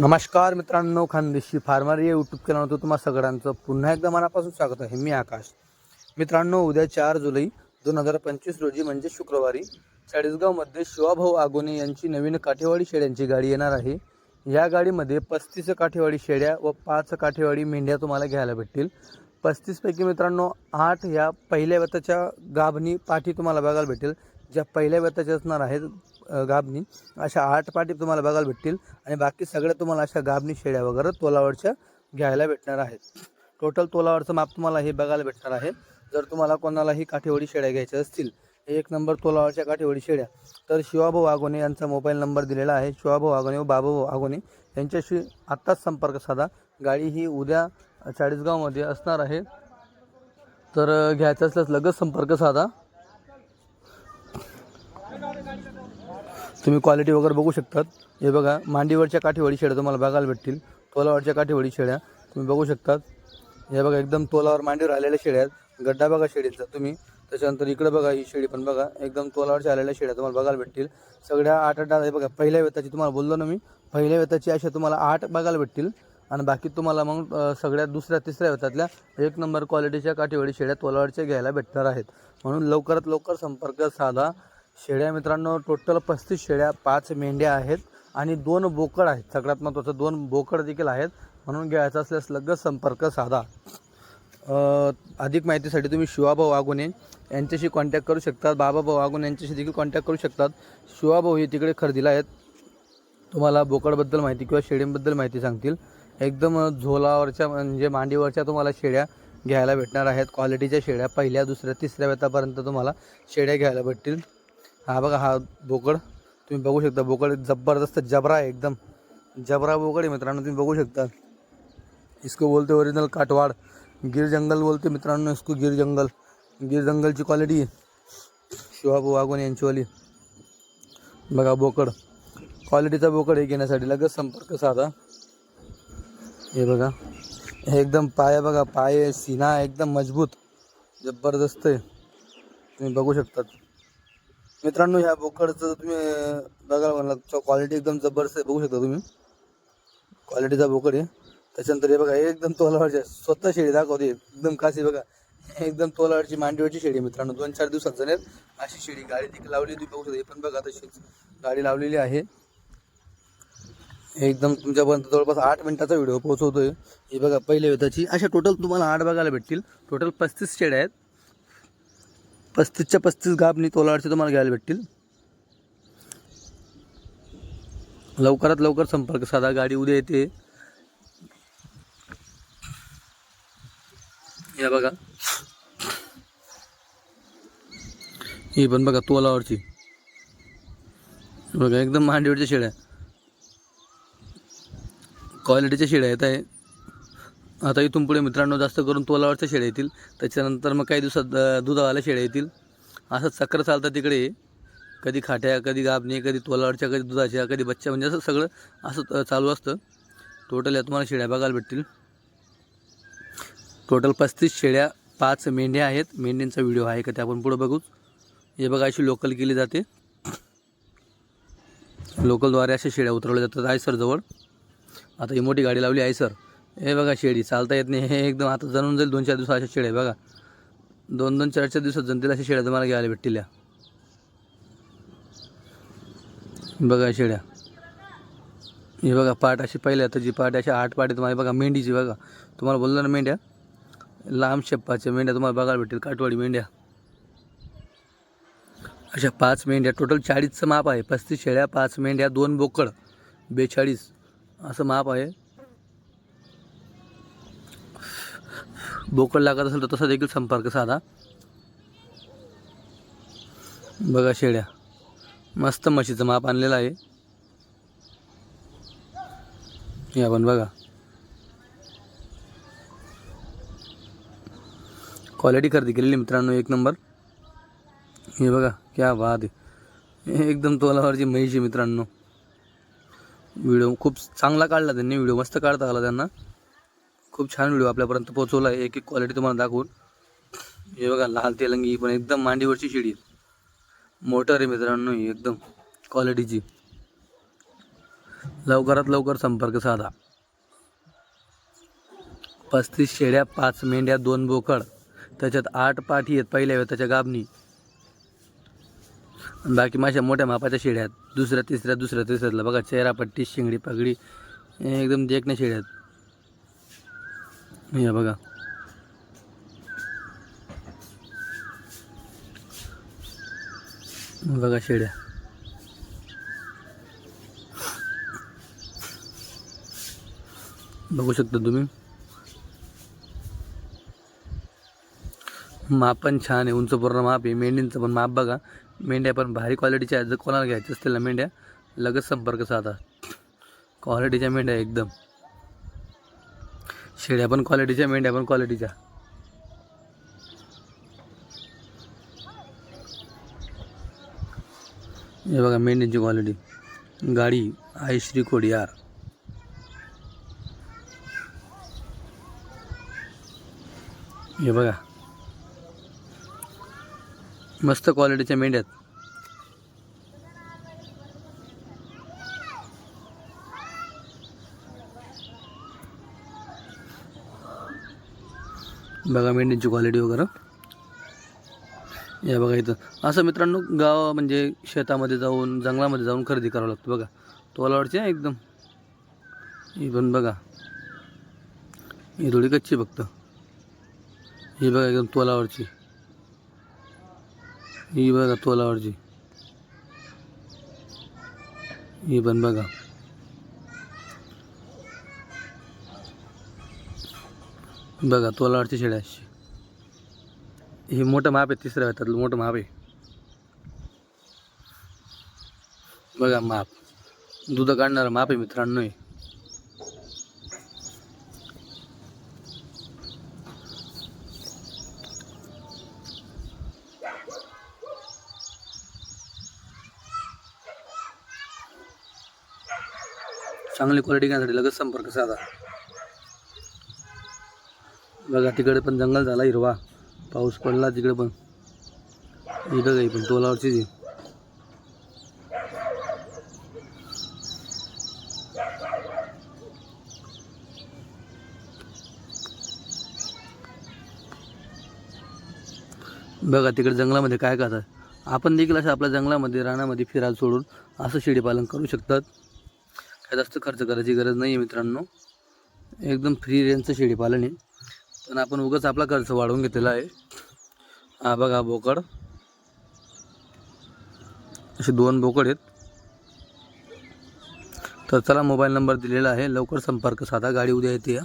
नमस्कार मित्रांनो खानदेशी फार्मर या यूट्यूब चॅनलवर तुम्हा सगळ्यांचं पुन्हा एकदा मनापासून स्वागत आहे. मी आकाश. मित्रांनो उद्या चार जुलै दोन हजार पंचवीस रोजी म्हणजे शुक्रवारी चाळीसगावमध्ये शिवाभाऊ आगोने यांची नवीन काठेवाडी शेळ्यांची गाडी येणार आहे. या गाडीमध्ये पस्तीस काठेवाडी शेळ्या व पाच काठेवाडी मेंढ्या तुम्हाला घ्यायला भेटतील. पस्तीसपैकी मित्रांनो आठ ह्या पहिल्या व्यताच्या गाभणी पाठी तुम्हाला बघायला भेटेल. ज्या पहिल्या व्यताच्या असणार आहेत गाबणी गाभणी अशा आठ पाठी तुम्हाला बघायला भेटतील. आणि बाकी सगळ्या तुम्हाला अशा गाभणी शेळ्या वगैरे तोलावरच्या घ्यायला भेटणार आहेत. टोटल तोलावरचं माप तुम्हाला हे बघायला भेटणार आहे. जर तुम्हाला कोणालाही काठेवडी शेळ्या घ्यायच्या असतील एक नंबर तोलावरच्या काठेवडी शेळ्या. तर शिवाभाऊ आगोने यांचा मोबाईल नंबर दिलेला आहे. शिवाभाऊ आगोने व बाबाभाऊ आगोने यांच्याशी आत्ताच संपर्क साधा. गाडी ही उद्या चाळीसगावमध्ये असणार आहे. तर घ्यायचं असल्यास लगेच संपर्क साधा. तुम्ही क्वालिटी वगैरे बघू शकतात. हे बघा मांडीवरच्या काठीवडी शेळ्या तुम्हाला बघायला भेटतील. तोलावरच्या काठीवडी शेळ्या तुम्ही बघू शकतात. हे बघा एकदम तोलावर मांडीवर आलेल्या शेळ्या आहेत. गड्डा बघा शेळीचा तुम्ही. त्याच्यानंतर इकडं बघा ही शेळी पण बघा एकदम तोलावरच्या आलेल्या शेळ्या तुम्हाला बघायला भेटतील. सगळ्या आठ आठ हे बघा पहिल्या वेताची तुम्हाला बोललो ना मी. पहिल्या वेताची अशा तुम्हाला आठ बघायला भेटतील. आणि बाकी तुम्हाला मग सगळ्या दुसऱ्या तिसऱ्या वेतातल्या एक नंबर क्वालिटीच्या काठीवडी शेळ्या तोलावरच्या घ्यायला भेटणार आहेत. म्हणून लवकरात लवकर संपर्क साधा. शेळ्या मित्रांनो टोटल पस्तीस शेळ्या पाच मेंढ्या आहेत आणि दोन बोकड आहेत. सगळ्यात महत्त्वाचं दोन बोकड देखील आहेत. म्हणून घ्यायचं असल्यास लगेच संपर्क साधा. अधिक माहितीसाठी तुम्ही शिवाभाऊ वागुने यांच्याशी कॉन्टॅक्ट करू शकतात. बाबाभाऊ वागुने यांच्याशी देखील कॉन्टॅक्ट करू शकतात. शिवाभाऊ हे तिकडे खरेदीला आहेत. तुम्हाला बोकडबद्दल माहिती किंवा शेळींबद्दल माहिती सांगतील. एकदम झोलावरच्या म्हणजे मांडीवरच्या तुम्हाला शेळ्या घ्यायला भेटणार आहेत. क्वालिटीच्या शेळ्या पहिल्या दुसऱ्या तिसऱ्या वेतापर्यंत तुम्हाला शेळ्या घ्यायला भेटतील. हा बघा हा बोकड. तुम्ही बघू शकता बोकड जबरदस्त जबरा आहे एकदम. जबरा बोकड आहे मित्रांनो तुम्ही बघू शकता. इसको बोलते ओरिजिनल काटवाड. गिर जंगल बोलते मित्रांनो इसको गिर जंगल. गिर जंगलची क्वालिटी शिवाबू वागवण यांचीवाली. बघा बोकड. क्वालिटीचा बोकड हे घेण्यासाठी. लगेच संपर्क साधा. हे बघा. हे एकदम पाय बघा पाय सीना एकदम मजबूत. जबरदस्त आहे. तुम्ही बघू शकतात. मित्रांनो ह्या बोकडचं तुम्ही अं, बघायला म्हणला क्वालिटी एकदम जबरदस्त आहे बघू शकता तुम्ही. क्वालिटीचा बोकड आहे. त्याच्यानंतर हे बघा एकदम तोलावरची स्वतः शेळी दाखवते एकदम खासी बघा. एकदम तोलावरची मांडीवरची शेळी मित्रांनो. दोन चार दिवसात जाणार अशी शेळी गाडी तिकडे लावली तुम्ही बघू शकता. हे पण बघा तशीच गाडी लावलेली आहे. एकदम तुमच्यापर्यंत जवळपास आठ मिनिटाचा व्हिडिओ पोहोचवतोय. हे बघा पहिले वेताची अशा टोटल तुम्हाला आठ बघायला भेटतील. टोटल पस्तीस शेड्या आहेत. पस्तीसच्या पस्तीस गाबनी तोलाडचे तुम्हाला घ्यायला भेटतील. लवकरात लवकर संपर्क साधा गाडी उद्या येते. या बघा. ही पण बघा तोलावरची बघा एकदम मांडीवरच्या शेळ्या. क्वालिटीच्या शेळ्या येत आहे. आता इथून पुढे मित्रांनो जास्त करून तोलावरच्या शेळ्या येतील. त्याच्यानंतर मग काही दिवसात दुधावाल्या शेळ्या येतील. असं चक्र चालतं तिकडे. कधी खाट्या कधी गाबणी कधी तोलावरच्या कधी दुधाच्या कधी बच्च्या म्हणजे असं सगळं असं चालू असतं. टोटल या तुम्हाला शेळ्या बघायला भेटतील. टोटल पस्तीस शेळ्या पाच मेंढ्या आहेत. मेंढ्यांचा व्हिडिओ आहे का ते आपण पुढं बघूच. हे बघा अशी लोकल केली जाते. लोकलद्वारे अशा शेळ्या उतरवल्या जातात. आयसर जवळ. आता ही मोठी गाडी लावली आहे सर हे बघा शेळी चालता येत नाही. हे एकदम आता जणून जाईल दोन चार दिवसात अशा शेळ्या बघा. दोन दोन चार चार दिवसात जनतेला अशा शेळ्या तुम्हाला घ्यायला भेटतील या. बघा शेळ्या. हे बघा पाट अशी पहिल्या आता जी पाट अशा आठ पाठी तुम्हाला. बघा मेंढीची बघा. तुम्हाला बोललो ना मेंढ्या? लांब शेप्पाच्या मेंढ्या तुम्हाला बघायला भेटतील. काटवाडी मेंढ्या. अशा पाच मेंढ्या. टोटल चाळीसचं माप आहे. पस्तीस शेळ्या पाच मेंढ्या दोन बोकड बेचाळीस. असं माप आहे. बोकड लागत असेल तर तसा देखील संपर्क साधा. बघा शेळ्या मस्त म्हशीचं माप आणलेलं आहे. हे आपण बघा. क्वालिटी खरेदी केलेली मित्रांनो एक नंबर. हे बघा क्या वाद आहे. हे एकदम तोलावरची म्हैस मित्रांनो. व्हिडिओ खूप चांगला काढला त्यांनी व्हिडिओ मस्त काढता आला त्यांना. खूप छान व्हिडिओ आपल्यापर्यंत पोहोचवला आहे. एक एक क्वालिटी तुम्हाला दाखवून. हे बघा लाल तेलंगी पण एकदम मांडीवरची शिडी. मोटर आहे मित्रांनो ही एकदम क्वालिटीची लवकरात लवकर संपर्क साधा. पस्तीस शेळ्या पाच मेंढ्या दोन बोकड. त्याच्यात आठ पाठी आहेत पहिल्या त्याच्या गाबणी बाकी माझ्या मोठ्या मापाच्या शेळ्या आहेत. दुसऱ्या तिसऱ्या दुसऱ्या तिसऱ्यातला बघा चेहरा पट्टी शिंगडी पगडी. एकदम देखण्या शेळ्या आहेत. हे बघा. बघा शेड्या. बघू शकता तुम्ही. माप पण छान आहे उंच पूर्ण माप आहे मेंढींचं पण माप बघा. मेंढ्या पण भारी क्वालिटीच्या आहेत जर कोणाला घ्यायचं असतील ना मेंढ्या लगेच संपर्क साधा. क्वालिटीच्या मेंढ्या एकदम. शेळ्या पण क्वालिटीच्या मेंढ्या पण क्वालिटीच्या हे बघा मेंढ्यांची क्वालिटी गाडी आई श्री कोडियार हे बघा. मस्त क्वालिटीच्या मेंढ्यात बघा मेंढ्यांची क्वालिटी वगैरे. या बघा इथं. असं मित्रांनो गाव म्हणजे शेतामध्ये जाऊन जंगलामध्ये जाऊन खरेदी करावं लागतं बघा. तोलावरची आहे एकदम. ही पण बघा. ही थोडी कच्ची फक्त. ही बघा एकदम तोलावरची. ही बघा तोलावरची. ही पण बघा. बघा तोलावरची शेळ्या अशी. हे मोठं माप आहे तिसऱ्या त्यातलं मोठं माप आहे. बघा माप. दूध काढणारं माप आहे मित्रांनो हे. चांगली क्वालिटी घेण्यासाठी लगेच संपर्क साधा. बघा तिकडे पण जंगल झाला हिरवा. पाऊस पडला तिकडे पण. ही बघा ही पण तोलावरची जी बघा तिकडे जंगलामध्ये काय करतात? आपण देखील असं आपल्या जंगलामध्ये रानामध्ये फिरायला सोडून असं शेळीपालन करू शकतात. काय जास्त खर्च करायची गरज नाही आहे मित्रांनो. एकदम फ्री रेंजचं शेळीपालन आहे. पण आपण उगाच आपला खर्च वाढवून घेतलेला आहे. हा बघा बोकड. असे दोन बोकड आहेत. तर चला मोबाईल नंबर दिलेला आहे. लवकर संपर्क साधा. गाडी उद्या येते या.